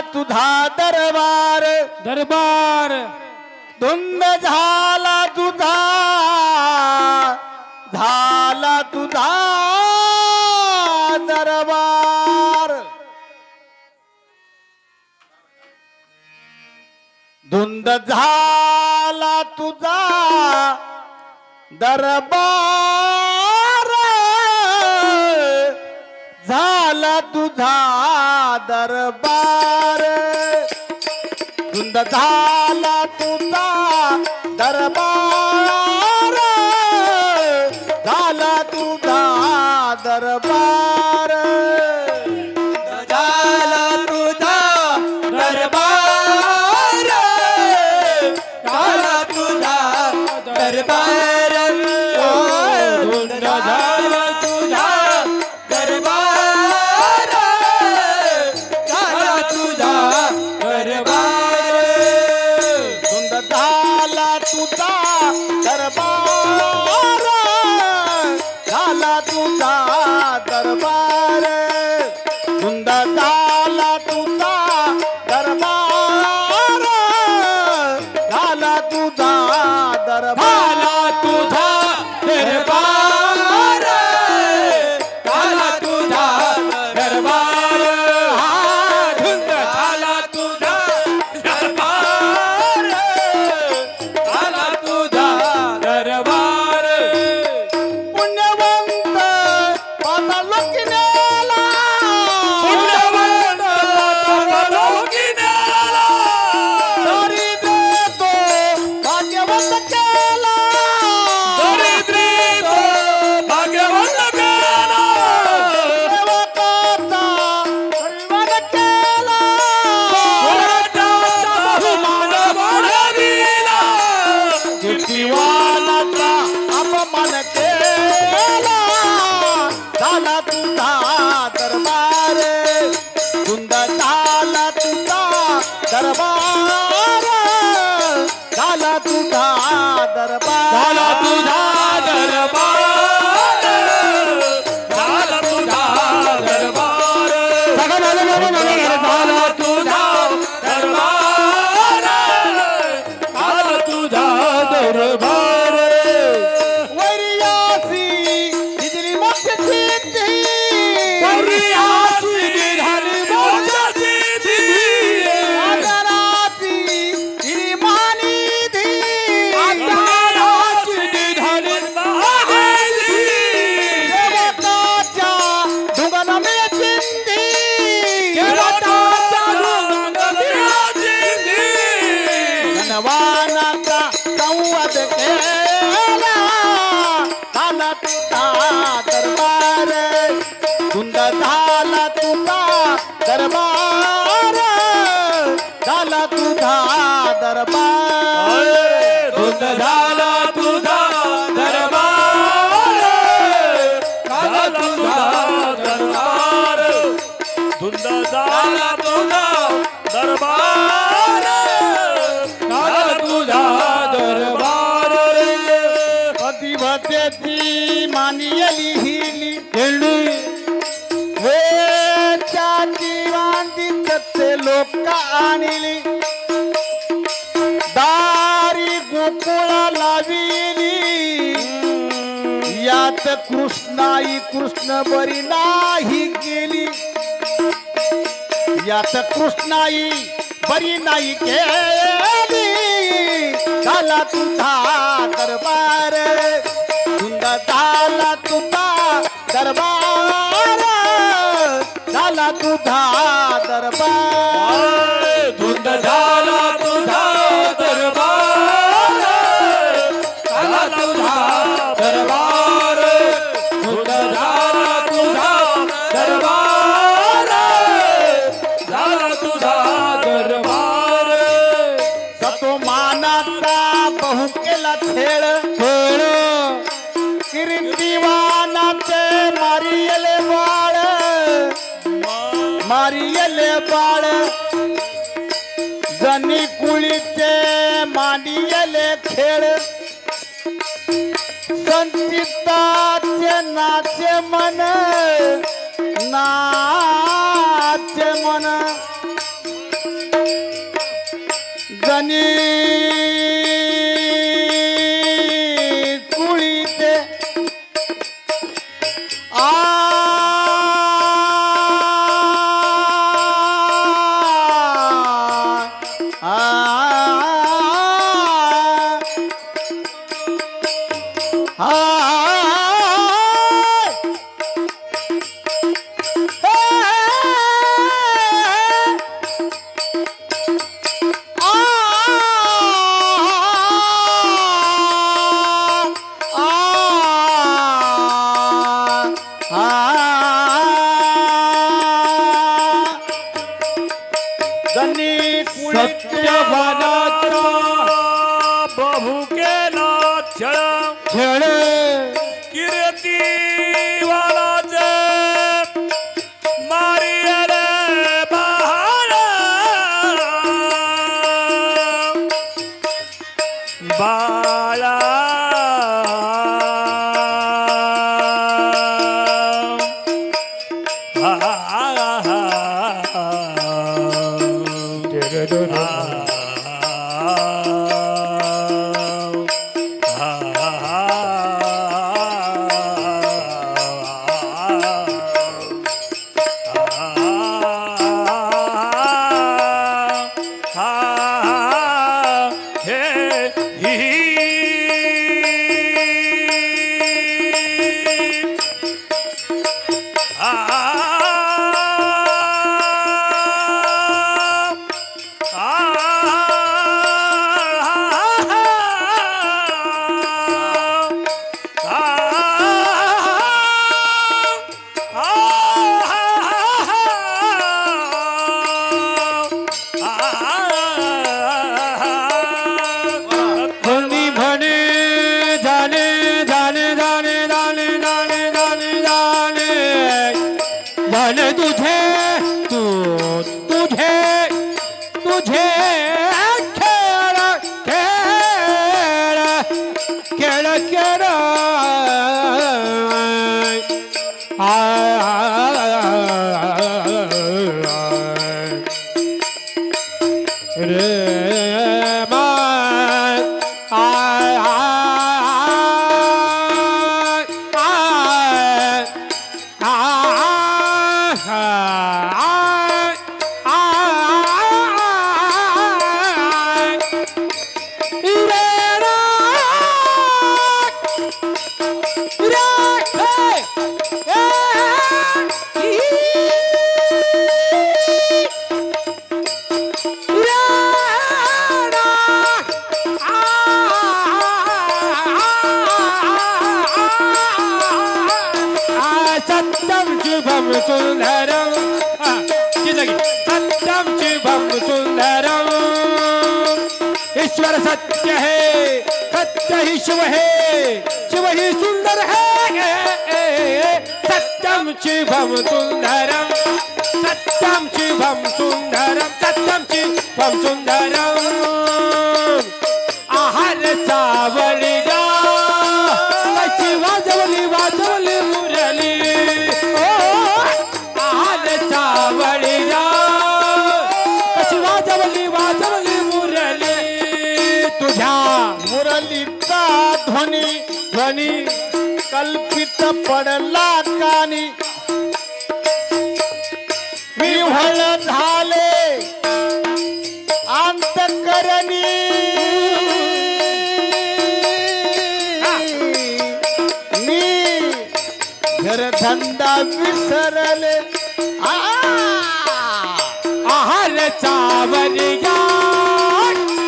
तुझा दरबार. दरबार. धुंद झाला तुझा. झाला तुझा दरबार. धुंद झाला तुझा दरबार. झाला तुझा दरबार. धुंद झाला तुझा दरबार. झाला तुझा दरबार. झाला तुझा दरबार. झाला तुझा दरबार. ದಾನಿಯಲಿ ಹೀಲಿ ಎಳ್ಳು ವೇ ಚಾಚಿ ವಾಂದಿ ಕತ್ತೆ ಲೋಕ ಅನಿಲಿ दारी गोकुळाला विली कृष्णाई कृष्ण बरी नाही केली. यात कृष्णाई बरी नाही केली. झाला तू सुधा दरबार गणपिताचे नाचे मन नाचे मन. गणी પ્રભુ કે ના છેડે કીર્તિ વાળા છે મારી અરે બહાર બાળા सुंदरम सत्यम सुंदरम ईश्वर सत्य है सत्य ही शिव है शिव ही सुंदर है सत्यम शिवम सुंदरम सत्यम शिवम सुंदरम सत्यम शिवम सुंदरम कानी विव्हळ झाले अंतकरणी. मी घरधंदा विसरले. आहार चावली या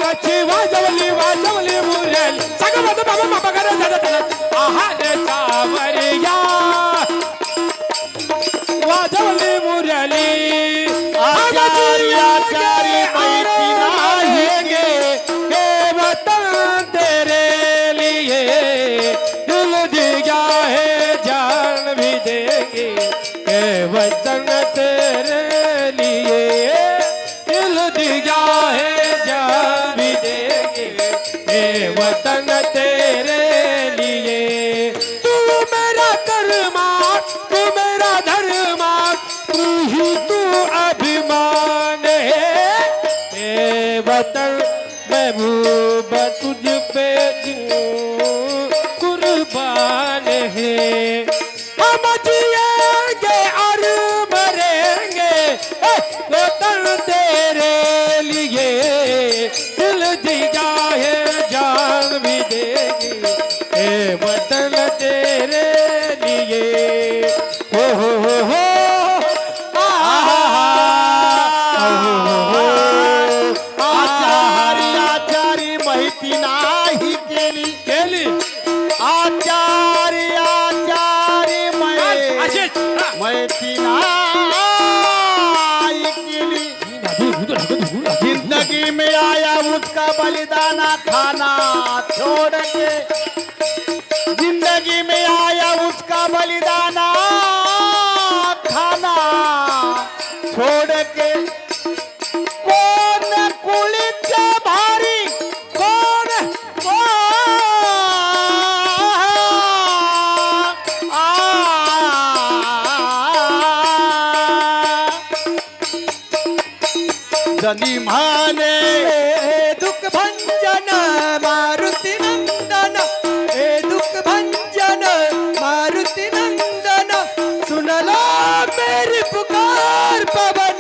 कशी वाजवली वाजवली मुरेल. सगळं माझं बाबा बाबा दिया है जा हे वतन तेरे लिए। तू मेरा कर्मा, तू मेरा धर्मा, तू ही तू अभिमान है। हे वतन महबूब, तुझ पे कुर्बान है। हम जिएँगे और मरेंगे। वतन तेरे बलिदाना खाना छोड़ के जिंदगी में आया उसका बलिदाना खाना छोड़ के পাবেন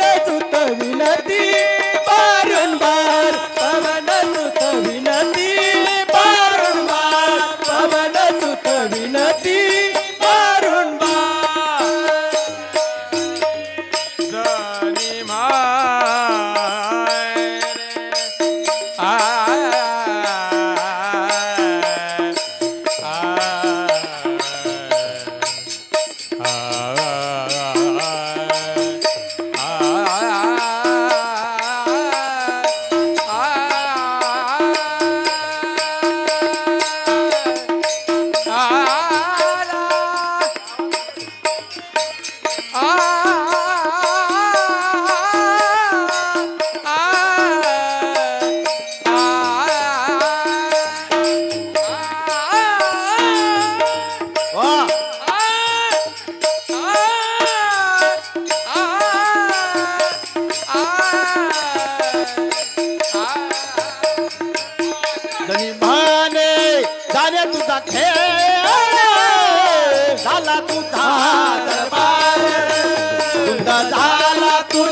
धनी माने झाले तुझा खेळ झाला तुझा दरबार तुझा झाला तुझा